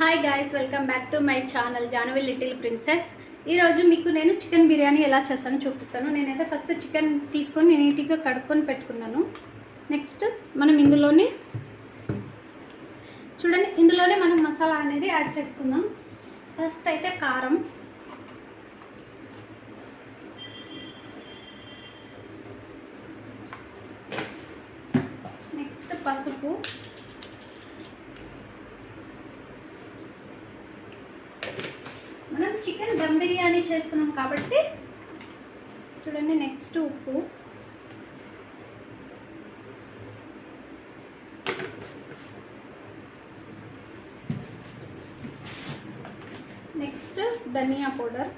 Hi guys welcome back to my channel Jahnavi little princess ఈరోజు మీకు నేను chicken biryani ఎలా చేస్తానో చూపిస్తాను. నేనైతే ఫస్ట్ చికెన్ తీసుకొని నీట్గా కడుక్కొని పెట్టుకున్నాను. నెక్స్ట్ మనం ఇందులోనే చూడండి ఇందులోనే మనం మసాలా అనేది యాడ్ చేసుకుందాం. ఫస్ట్ అయితే కారం. నెక్స్ట్ పసుపు మనం చికెన్ దమ్ బిర్యానీ చేస్తున్నాం కాబట్టి చూడండి నెక్స్ట్ ఉప్పు. నెక్స్ట్ ధనియా పౌడర్.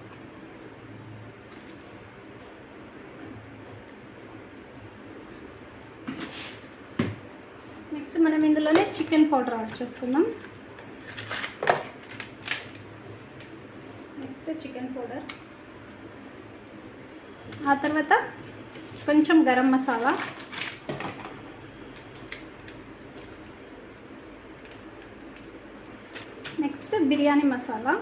నెక్స్ట్ మనం ఇందులోనే చికెన్ పౌడర్ యాడ్ చేసుకుందాం నెక్స్ట్ చికెన్ పౌడర్. ఆ తర్వాత కొంచెం గరం మసాలా. నెక్స్ట్ బిర్యానీ మసాలా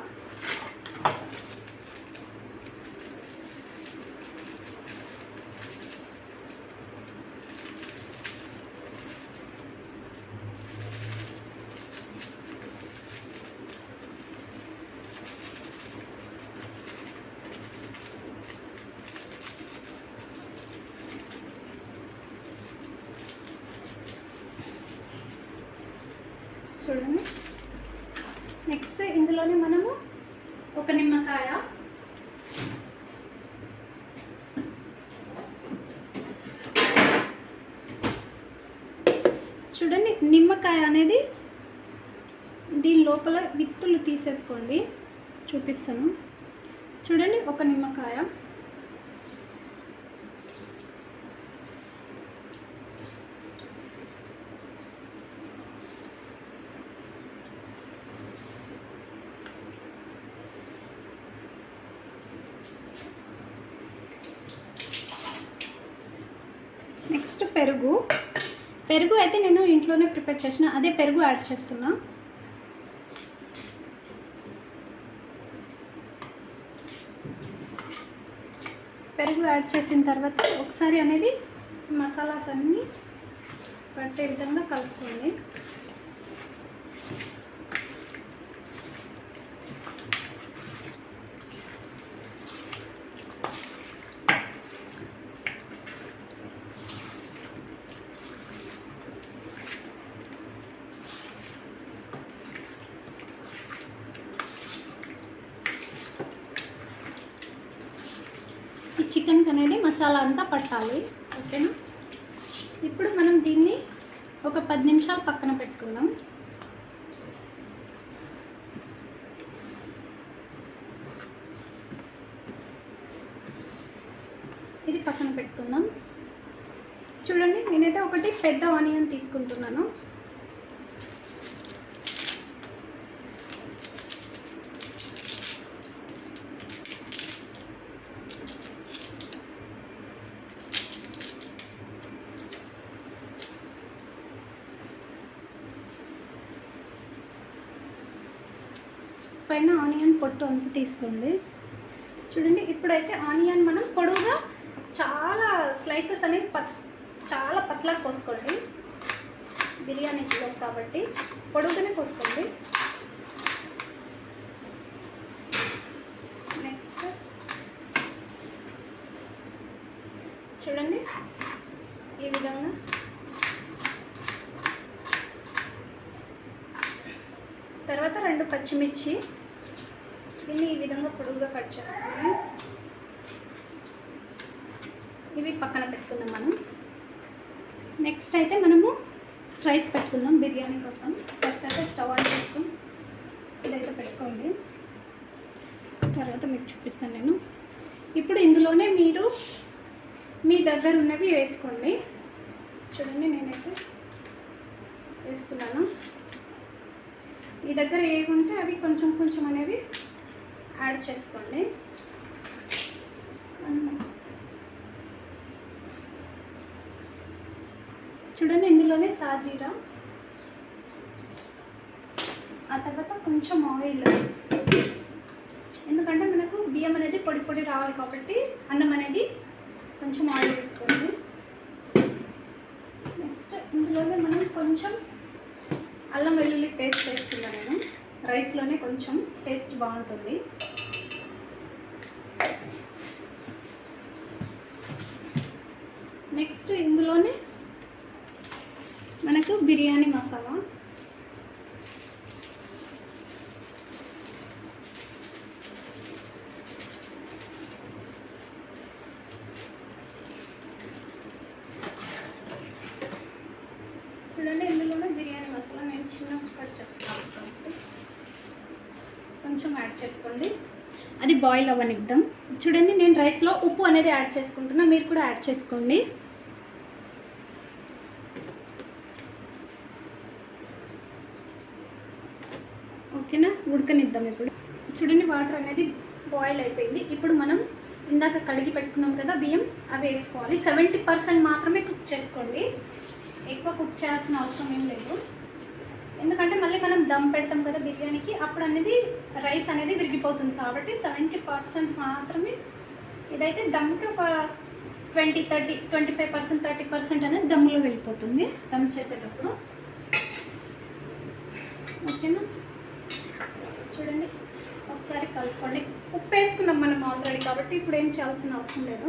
చూడండి నెక్స్ట్ ఇందులోనే మనము ఒక నిమ్మకాయ చూడండి నిమ్మకాయ అనేది దీని లోపల విత్తులు తీసేసుకోండి. చూపిస్తాను. చూడండి ఒక నిమ్మకాయ నెక్స్ట్ పెరుగు పెరుగు అయితే నేను ఇంట్లోనే ప్రిపేర్ చేసిన అదే పెరుగు యాడ్ చేస్తున్నా. పెరుగు యాడ్ చేసిన తర్వాత ఒకసారి అనేది మసాలాస్ అన్నీ పట్టే విధంగా కలుపుకోండి ఈ చికెన్కి అనేది మసాలా అంతా పట్టాలి ఓకేనా? ఇప్పుడు మనం దీన్ని ఒక పది నిమిషాలు పక్కన పెట్టుకుందాం. ఇది పక్కన పెట్టుకుందాం. చూడండి నేనైతే ఒకటి పెద్ద ఆనియన్ తీసుకుంటున్నాను. పైన ఆనియన్ పొట్టు అంత తీసుకోండి. చూడండి ఇప్పుడైతే ఆనియన్ మనం పొడవుగా చాలా స్లైసెస్ అనేవి పత్ చాలా పతలా కోసుకోండి. బిర్యానీలో కాబట్టి పొడుగునే కోసుకోండి నెక్స్ట్ చూడండి ఈ విధంగా తర్వాత మిర్చి. దీన్ని ఈ విధంగా పొడుగుగా కట్ చేసుకొని ఇవి పక్కన పెట్టుకుందాం మనం. నెక్స్ట్ అయితే మనము రైస్ పెట్టుకుందాం బిర్యానీ కోసం. ఫస్ట్ అయితే స్టవ్ ఆన్ చేసుకొని ఇదైతే పెట్టుకోండి. తర్వాత మీకు చూపిస్తాను నేను. ఇప్పుడు ఇందులోనే మీరు మీ దగ్గర ఉన్నవి వేసుకోండి. చూడండి నేనైతే వేస్తున్నాను. మీ దగ్గర ఏవి ఉంటే అవి కొంచెం కొంచెం అనేవి యాడ్ చేసుకోండి. చూడండి ఇందులోనే సాజీరా. ఆ తర్వాత కొంచెం ఆయిల్. ఎందుకంటే మనకు బియ్యం అనేది పొడి పొడి రావాలి కాబట్టి అన్నం అనేది కొంచెం ఆయిల్ వేసుకోండి. నెక్స్ట్ ఇందులోనే మనం కొంచెం అల్లం వెల్లుల్లి పేస్ట్ వేస్తున్నా నేను. రైస్లోనే కొంచెం టేస్ట్ బాగుంటుంది. నెక్స్ట్ ఇందులోనే మనకు బిర్యానీ మసాలా చూడండి ఇందులోనే బిర్యానీ మసాలా నేను చిన్న కట్ చేస్తాను కాబట్టి కొంచెం యాడ్ చేసుకోండి. అది బాయిల్ అవ్వనిద్దాం. చూడండి నేను రైస్లో ఉప్పు అనేది యాడ్ చేసుకుంటున్నా. మీరు కూడా యాడ్ చేసుకోండి. ఓకేనా? ఉడకనిద్దాం ఇప్పుడు. చూడండి వాటర్ అనేది బాయిల్ అయిపోయింది. ఇప్పుడు మనం ఇందాక కడిగి పెట్టుకున్నాం కదా బియ్యం అవి వేసుకోవాలి. సెవెంటీ పర్సెంట్ మాత్రమే కుక్ చేసుకోండి. ఎక్కువ కుక్ చేయాల్సిన అవసరం ఏం లేదు. ఎందుకంటే మళ్ళీ మనం దమ్ పెడతాం కదా బిర్యానీకి అప్పుడు అనేది రైస్ అనేది విరిగిపోతుంది కాబట్టి సెవెంటీ పర్సెంట్ మాత్రమే ఇదైతే దమ్కి ఒక twenty thirty twenty five percent thirty percent అనేది దమ్లో వెళ్ళిపోతుంది దమ్ చేసేటప్పుడు. ఓకేనా? చూడండి. ఒకసారి కలుపుకోండి. ఉప్పు వేసుకున్నాం మనం ఆల్రెడీ కాబట్టి ఇప్పుడు ఏం చేయాల్సిన అవసరం లేదు.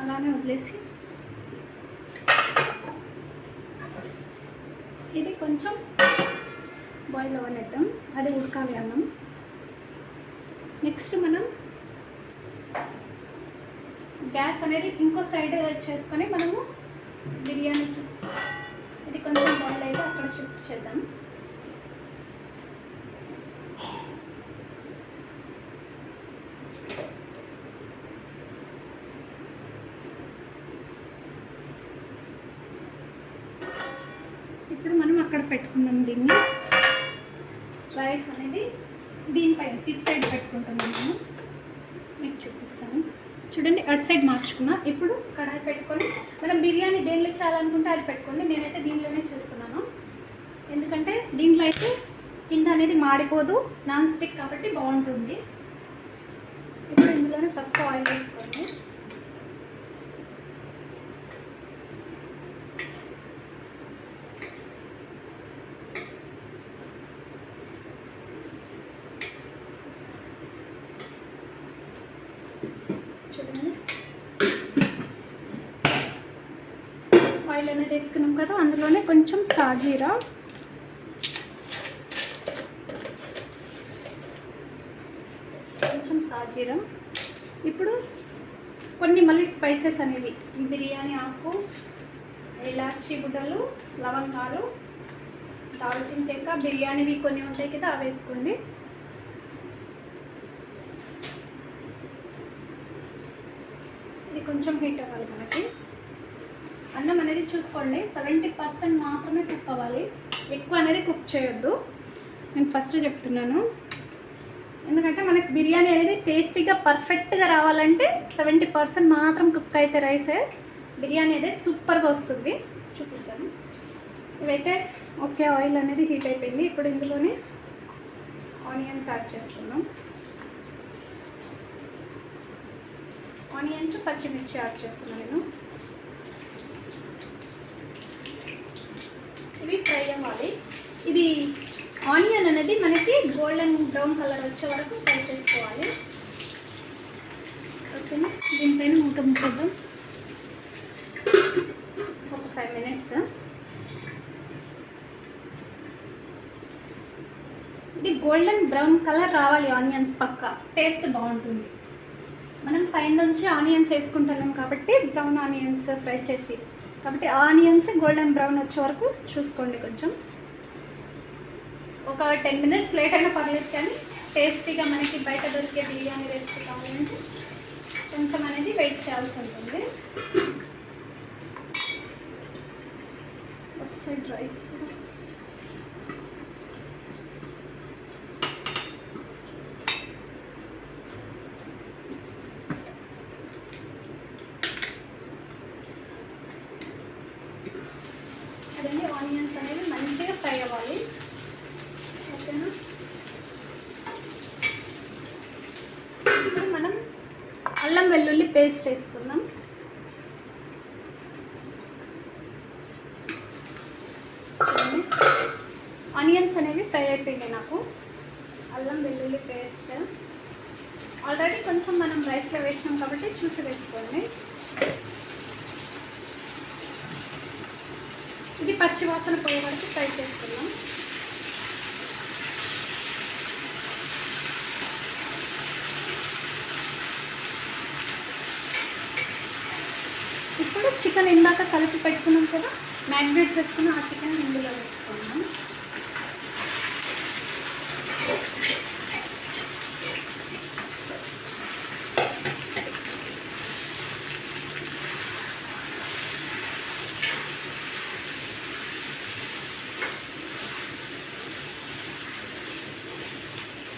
అలానే వదిలేసి ఇది కొంచెం బాయిల్ అవ్వనిద్దాం. అది ఉడకాలి అన్నం. నెక్స్ట్ మనం గ్యాస్ అనేది ఇంకో సైడ్ చేసుకొని మనము బిర్యానీకి ఇది కొంచెం బాయిల్ అయితే అక్కడ షిఫ్ట్ చేద్దాం ఇప్పుడు మనం అక్కడ పెట్టుకుందాం దీన్ని రైస్ అనేది దీనిపైన ఇటు సైడ్ పెట్టుకుంటున్నాను నేను. మీకు చూపిస్తాను. చూడండి అటు సైడ్ మార్చుకున్నా. ఇప్పుడు కడాయి పెట్టుకొని మనం బిర్యానీ దేనిలో చేయాలనుకుంటే అది పెట్టుకోండి. నేనైతే దీనిలోనే చూస్తున్నాను. ఎందుకంటే దీంట్లో అయితే కింద అనేది మాడిపోదు. నాన్ స్టిక్ కాబట్టి బాగుంటుంది. ఇప్పుడు ఇందులోనే ఫస్ట్ ఆయిల్ వేసుకోండి చూడండి ఆయిల్ అనేది వేసుకున్నాం కదా అందులోనే కొంచెం సాజీరా. కొంచెం సాజీరా. ఇప్పుడు కొన్ని మళ్ళీ స్పైసెస్ అనేవి. బిర్యానీ ఆకు ఇలాచి బుడ్డలు లవంగాలు దాల్చిన చెక్క బిర్యానీవి కొన్ని ఉంటాయి కదా అవి వేసుకోండి. ఇది కొంచెం హీట్ అవ్వాలి మనకి. అన్నం అనేది చూసుకోండి. సెవెంటీ పర్సెంట్ మాత్రమే కుక్ అవ్వాలి. ఎక్కువ అనేది కుక్ చేయొద్దు. నేను ఫస్ట్ చెప్తున్నాను. ఎందుకంటే మనకి బిర్యానీ అనేది టేస్టీగా పర్ఫెక్ట్గా రావాలంటే సెవెంటీ పర్సెంట్ మాత్రం కుక్ అయితే రైస్. బిర్యానీ అనేది సూపర్గా వస్తుంది. చూపిస్తాను. ఇవైతే ఓకే ఆయిల్ అనేది హీట్ అయిపోయింది. ఇప్పుడు ఇందులోనే ఆనియన్స్ యాడ్ చేసుకున్నాం ఆనియన్స్ పచ్చిమిర్చి యాడ్ చేస్తున్నాను నేను. ఇవి ఫ్రై అవ్వాలి. ఇది ఆనియన్ అనేది మనకి గోల్డెన్ బ్రౌన్ కలర్ వచ్చే వరకు ఫ్రై చేసుకోవాలి. ఓకేనా? దీనిపైన మూత ముట్టద్దాం ఒక ఫైవ్ మినిట్స్. ఇది గోల్డెన్ బ్రౌన్ కలర్ రావాలి ఆనియన్స్ పక్క. టేస్ట్ బాగుంటుంది. మనం పైన నుంచి ఆనియన్స్ వేసుకుంటాం కాబట్టి బ్రౌన్ ఆనియన్స్ ఫ్రై చేసి కాబట్టి ఆనియన్స్ గోల్డెన్ బ్రౌన్ వచ్చే వరకు చూసుకోండి కొంచెం. ఒక టెన్ మినిట్స్ లేట్ అయినా పర్లేదు కానీ టేస్టీగా మనకి బయట దొరికే బిర్యానీ రెసిపీ కావాలంటే కొంచెం అనేది వెయిట్ చేయాల్సి ఉంటుంది. ఒక సైడ్ రైస్ కూడా అదండి ఆనియన్స్ అనేవి మంచిగా ఫ్రై అవ్వాలి చేసుకుందాం. ఆనియన్స్ అనేవి ఫ్రై అయిపోయింది నాకు. అల్లం వెల్లుల్లి పేస్ట్. ఆల్రెడీ కొంచెం మనం రైస్లో వేసినాం కాబట్టి చూసి వేసుకోండి. ఇది పచ్చి వాసన పోయే వరకు ఫ్రై చేసుకుందాం. ఇప్పుడు చికెన్ ఇందాక కలిపి పెట్టుకున్నాం కదా మ్యాగ్నేట్ చేసుకున్న ఆ చికెన్ ఇందులో వేసుకున్నాం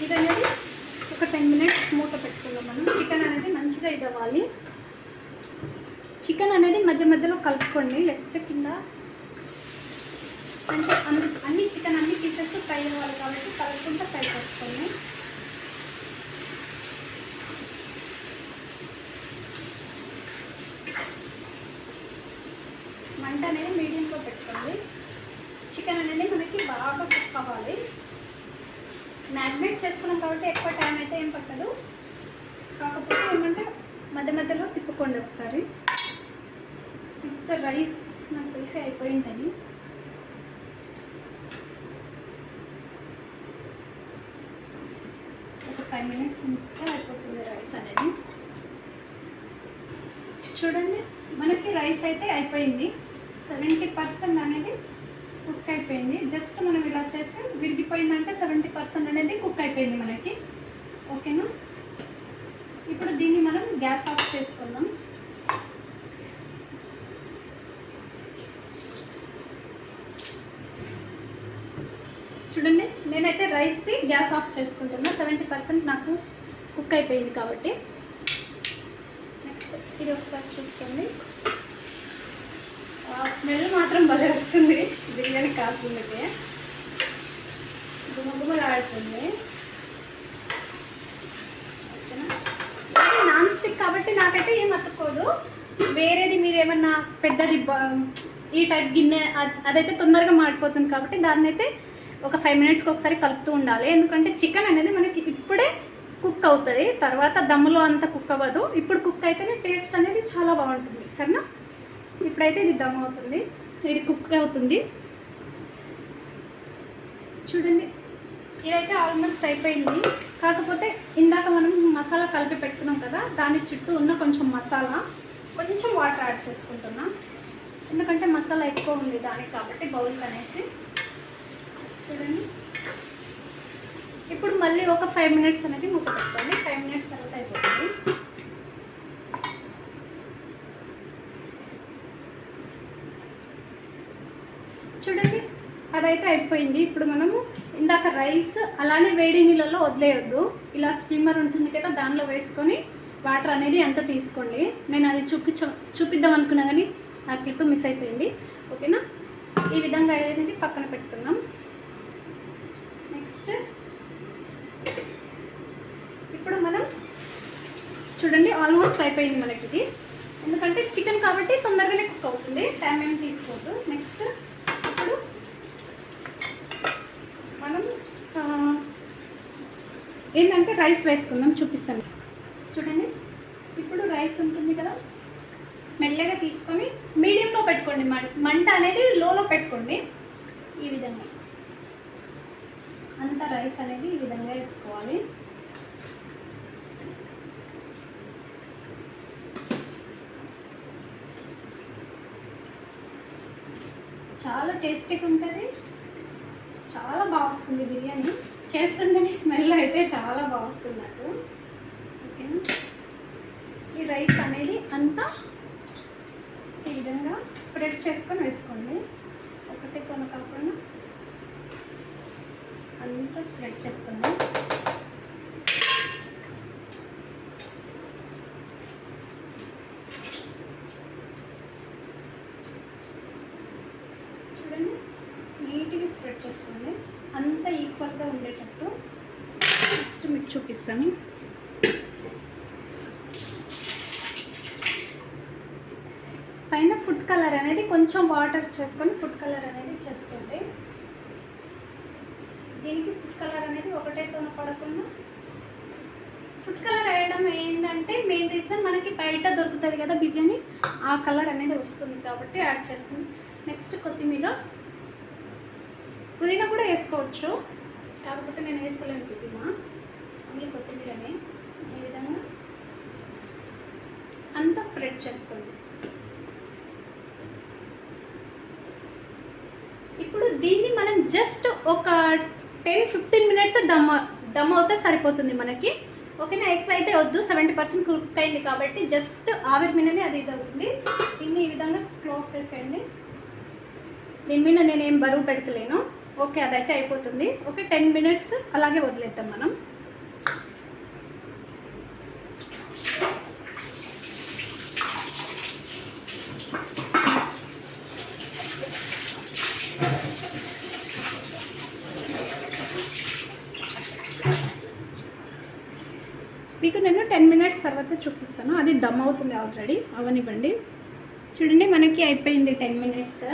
ఇది అనేది ఒక టెన్ మినిట్స్ మూత పెట్టుకుందాం మనం. చికెన్ అనేది మంచిగా ఇది అవ్వాలి చికెన్ అనేది మధ్య మధ్యలో కలుపుకోండి లేకపోతే కింద అంటే అన్ని అన్ని చికెన్ అన్ని పీసెస్ ఫ్రై అవ్వాలి కాబట్టి కలుపుకుంటే ఫ్రై చేసుకోండి. మంట అనేది మీడియంలో పెట్టుకోండి. చికెన్ అనేది మనకి బాగా కుక్ అవ్వాలి. మ్యాగ్నేట్ చేసుకున్నాం కాబట్టి ఎక్కువ టైం అయితే ఏం పట్టదు. కాకపోతే ఏమంటే మధ్య మధ్యలో తిప్పుకోండి ఒకసారి. నెక్స్ట్ రైస్ నాకు తెలిసి అయిపోయి ఉంటుంది ఒక ఫైవ్ మినిట్స్ ఉంచితే అయిపోతుంది రైస్ అనేది. చూడండి మనకి రైస్ అయితే అయిపోయింది. సెవెంటీ పర్సెంట్ అనేది కుక్ అయిపోయింది. జస్ట్ మనం ఇలా చేస్తే విరిగిపోయిందంటే సెవెంటీ పర్సెంట్ అనేది కుక్ అయిపోయింది మనకి. ఓకేనా? ఇప్పుడు దీన్ని మనం గ్యాస్ ఆఫ్ చేసుకుందాం చూడండి నేనైతే రైస్ది గ్యాస్ ఆఫ్ చేసుకుంటున్నా. సెవెంటీ పర్సెంట్ నాకు కుక్ అయిపోయింది కాబట్టి. నెక్స్ట్ ఇది ఒకసారి చూసుకోండి. స్మెల్ మాత్రం భలే వస్తుంది. బిర్యానీ కాకుండా గుమగుమలాడుతుంది నాన్ స్టిక్ కాబట్టి నాకైతే ఏం అతుక్కోదు. వేరేది మీరు ఏమన్నా పెద్దది ఈ టైప్ గిన్నె అదైతే తొందరగా మాడిపోతుంది కాబట్టి దాన్ని అయితే ఒక ఫైవ్ మినిట్స్కి ఒకసారి కలుపుతూ ఉండాలి. ఎందుకంటే చికెన్ అనేది మనకి ఇప్పుడే కుక్ అవుతుంది. తర్వాత దమ్ములో అంత కుక్ అవ్వదు. ఇప్పుడు కుక్ అయితేనే టేస్ట్ అనేది చాలా బాగుంటుంది. సరేనా? ఇప్పుడైతే ఇది దమ్ అవుతుంది. ఇది కుక్ అవుతుంది. చూడండి. ఇదైతే ఆల్మోస్ట్ అయిపోయింది. కాకపోతే ఇందాక మనం మసాలా కలిపి పెట్టుకున్నాం కదా దాని చుట్టూ ఉన్న కొంచెం మసాలా కొంచెం వాటర్ యాడ్ చేసుకుంటున్నా. ఎందుకంటే మసాలా ఎక్కువ ఉంది దానికి కాబట్టి బౌల్ అనేసి చూడండి. ఇప్పుడు మళ్ళీ ఒక ఫైవ్ మినిట్స్ అనేది మూత పెట్టుకోండి ఫైవ్ మినిట్స్ తర్వాత అయిపోతుంది. చూడండి అదైతే అయిపోయింది. ఇప్పుడు మనము ఇందాక రైస్ అలానే వేడి నీళ్ళలో వదిలేయొద్దు. ఇలా స్టీమర్ ఉంటుంది కదా దానిలో వేసుకొని వాటర్ అనేది ఎంత తీసుకోండి. నేను అది చూపించ చూపిద్దాం అనుకున్నా కానీ ఆ క్లిప్ మిస్ అయిపోయింది. ఓకేనా ఈ విధంగా అనేది పక్కన పెట్టుకుందాం. నెక్స్ట్ ఇప్పుడు మనం చూడండి ఆల్మోస్ట్ అయిపోయింది మనకి ఇది. ఎందుకంటే చికెన్ కాబట్టి తొందరగానే కుక్ అవుతుంది. టైం ఏం తీసుకోవద్దు నెక్స్ట్ ఇప్పుడు మనం ఏంటంటే రైస్ వేసుకుందాం చూపిస్తాను. చూడండి ఇప్పుడు రైస్ ఉంటుంది కదా. మెల్లగా తీసుకొని మీడియంలో పెట్టుకోండి. మంట అనేది లోలో పెట్టుకోండి. ఈ విధంగా. అంత రైస్ అనేది ఈ విధంగా వేసుకోవాలి. చాలా టేస్టీగా ఉంటుంది. చాలా బాగా వస్తుంది బిర్యానీ. చేస్తుంటేనే స్మెల్ అయితే చాలా బాగా వస్తుంది నాకు. ఓకేనా ఈ రైస్ అనేది అంతా ఈ విధంగా స్ప్రెడ్ చేసుకొని వేసుకోండి. ఒకటి కొన స్ప్రెడ్ చేసుకోండి చూడండి నీట్గా స్ప్రెడ్ చేసుకోండి అంతా ఈక్వల్గా ఉండేటట్టు నెక్స్ట్ మీకు చూపిస్తాను. ఫుడ్ కలర్ అనేది కొంచెం వాటర్ చేసుకొని ఫుడ్ కలర్ అనేది చేసుకోండి దీనికి ఫుడ్ కలర్ అనేది ఒకటేతో పడకుండా ఫుడ్ కారణం ఏంటంటే మెయిన్ రీజన్ మనకి బయట దొరుకుతుంది కదా బిర్యానీ ఆ కలర్ అనేది వస్తుంది కాబట్టి యాడ్ చేస్తుంది. నెక్స్ట్ కొత్తిమీర. పుదీనా కూడా వేసుకోవచ్చు. కాకపోతే నేను వేస్తలేను పుదీనా. ఓన్లీ కొత్తిమీరనే. ఈ విధంగా? అంతా స్ప్రెడ్ చేసుకోండి. ఇప్పుడు దీన్ని మనం జస్ట్ ఒక ten fifteen minutes dum dum అవుతే సరిపోతుంది మనకి. ఓకేనా ఎక్కువ అయితే వద్దు. సెవెంటీ పర్సెంట్ కుక్ అయింది కాబట్టి జస్ట్ ఆవిరి మీదనే అది ఇది అవుతుంది దీన్ని ఈ విధంగా క్లోజ్ చేసేయండి. దీని మీద నేను ఏం బరువు పెడతలేను. ఓకే అదైతే అయిపోతుంది. ఓకే టెన్ మినిట్స్ అలాగే వదిలేద్దాం మనం మీకు నేను టెన్ మినిట్స్ తర్వాత చూపిస్తాను అది దమ్ అవుతుంది ఆల్రెడీ అవనివ్వండి. చూడండి మనకి అయిపోయింది టెన్ మినిట్స్.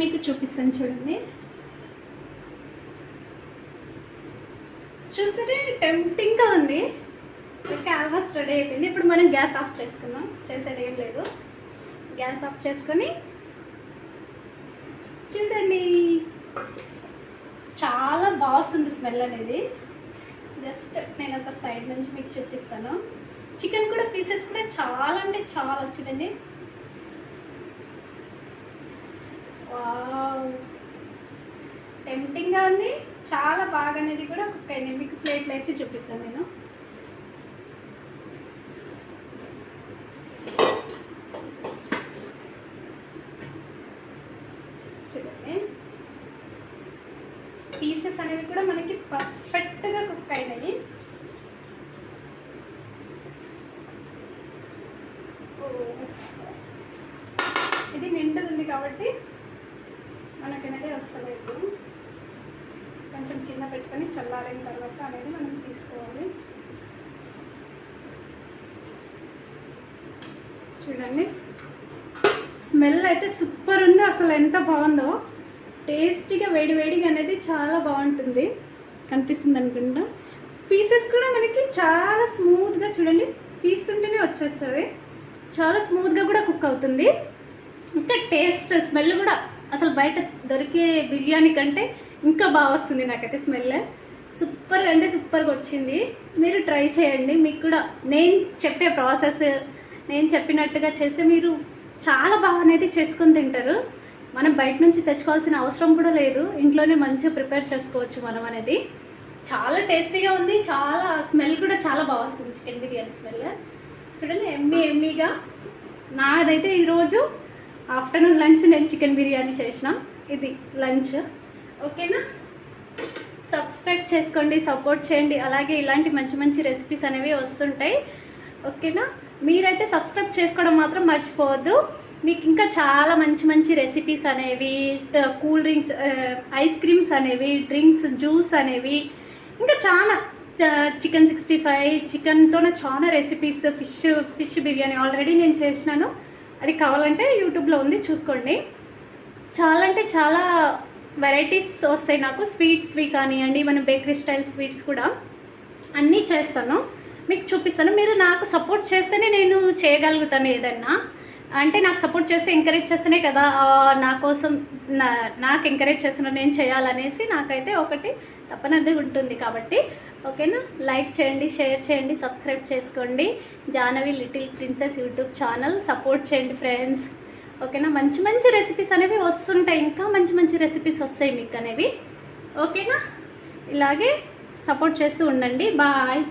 మీకు చూపిస్తాను చూడండి. చూస్తే టెంప్టింగ్గా ఉంది. ఓకే ఆల్మోస్ట్ రెడీ అయిపోయింది. ఇప్పుడు మనం గ్యాస్ ఆఫ్ చేసుకుందాం. చేసేది ఏం లేదు. గ్యాస్ ఆఫ్ చేసుకొని చూడండి. చాలా బాగుంది స్మెల్ అనేది. జస్ట్ నేను ఒక సైడ్ నుంచి మీకు చూపిస్తాను. చికెన్ కూడా పీసెస్ కూడా చాలా అంటే చాలా చూడండి. టెంప్టింగ్గా ఉంది. చాలా బాగా అనేది కూడా కుక్ అయింది మీకు ప్లేట్లు వేసి చూపిస్తాను నేను. చూడండి. పీసెస్ అనేవి కూడా మనకి పర్ఫెక్ట్గా కుక్ అయినాయి ఓ. ఇది నిండుగా ఉంది కాబట్టి మనకి అనేది వస్తలేదు కొంచెం కింద చల్లారిన తర్వాత అనేది మనం తీసుకోవాలి. చూడండి. స్మెల్ అయితే సూపర్ ఉంది. అసలు ఎంత బాగుందో. టేస్టీగా వేడి వేడిగా అనేది చాలా బాగుంటుంది. కనిపిస్తుంది అనుకుంటా. పీసెస్ కూడా మనకి చాలా స్మూత్గా చూడండి. తీస్తుంటేనే వచ్చేస్తుంది. చాలా స్మూత్గా కూడా కుక్ అవుతుంది. ఇంకా టేస్ట్ స్మెల్ కూడా. అసలు బయట దొరికే బిర్యానీ కంటే ఇంకా బాగా వస్తుంది నాకైతే స్మెల్ సూపర్గా అంటే సూపర్గా వచ్చింది. మీరు ట్రై చేయండి. మీకు కూడా నేను చెప్పే ప్రాసెస్ నేను చెప్పినట్టుగా చేస్తే మీరు చాలా బాగా అనేది చేసుకొని తింటారు. మనం బయట నుంచి తెచ్చుకోవాల్సిన అవసరం కూడా లేదు. ఇంట్లోనే మంచిగా ప్రిపేర్ చేసుకోవచ్చు మనం అనేది. చాలా టేస్టీగా ఉంది. చాలా స్మెల్ కూడా చాలా బాగా వస్తుంది. చికెన్ బిర్యానీ స్మెల్ చూడండి ఎమ్మి ఎమ్మీగా. నాదైతే ఈరోజు ఆఫ్టర్నూన్ లంచ్ నేను చికెన్ బిర్యానీ చేసిన. ఇది లంచ్. ఓకేనా? సబ్స్క్రైబ్ చేసుకోండి సపోర్ట్ చేయండి. అలాగే ఇలాంటి మంచి మంచి రెసిపీస్ అనేవి వస్తుంటాయి. ఓకేనా? మీరైతే సబ్స్క్రైబ్ చేసుకోవడం మాత్రం మర్చిపోవద్దు. మీకు ఇంకా చాలా మంచి మంచి రెసిపీస్ అనేవి కూల్ డ్రింక్స్ ఐస్ క్రీమ్స్ అనేవి డ్రింక్స్ జ్యూస్ అనేవి ఇంకా చాలా చికెన్ సిక్స్టీ ఫైవ్ చికెన్తోనే చాలా recipes fish fish biryani already నేను చేసినాను. అది కావాలంటే యూట్యూబ్లో ఉంది చూసుకోండి. చాలా అంటే చాలా వెరైటీస్ వస్తాయి నాకు స్వీట్స్వి కానివ్వండి మన బేకరీ స్టైల్ స్వీట్స్ కూడా అన్నీ చేస్తాను. మీకు చూపిస్తాను. మీరు నాకు సపోర్ట్ చేస్తేనే నేను చేయగలుగుతాను ఏదన్నా. అంటే నాకు సపోర్ట్ చేస్తే ఎంకరేజ్ చేస్తేనే కదా నా కోసం నా నాకు ఎంకరేజ్ చేస్తున్న నేను చేయాలనేసి నాకైతే ఒకటి తప్పనది ఉంటుంది కాబట్టి ఓకేనా? లైక్ చేయండి షేర్ చేయండి సబ్స్క్రైబ్ చేసుకోండి. Jahnavi little princess YouTube channel support చేయండి ఫ్రెండ్స్. ఓకేనా? మంచి మంచి రెసిపీస్ అనేవి వస్తుంటాయి ఇంకా. మంచి మంచి రెసిపీస్ వస్తాయి మీకు అనేవి ఓకేనా? ఇలాగే సపోర్ట్ చేస్తూ ఉండండి. బాయ్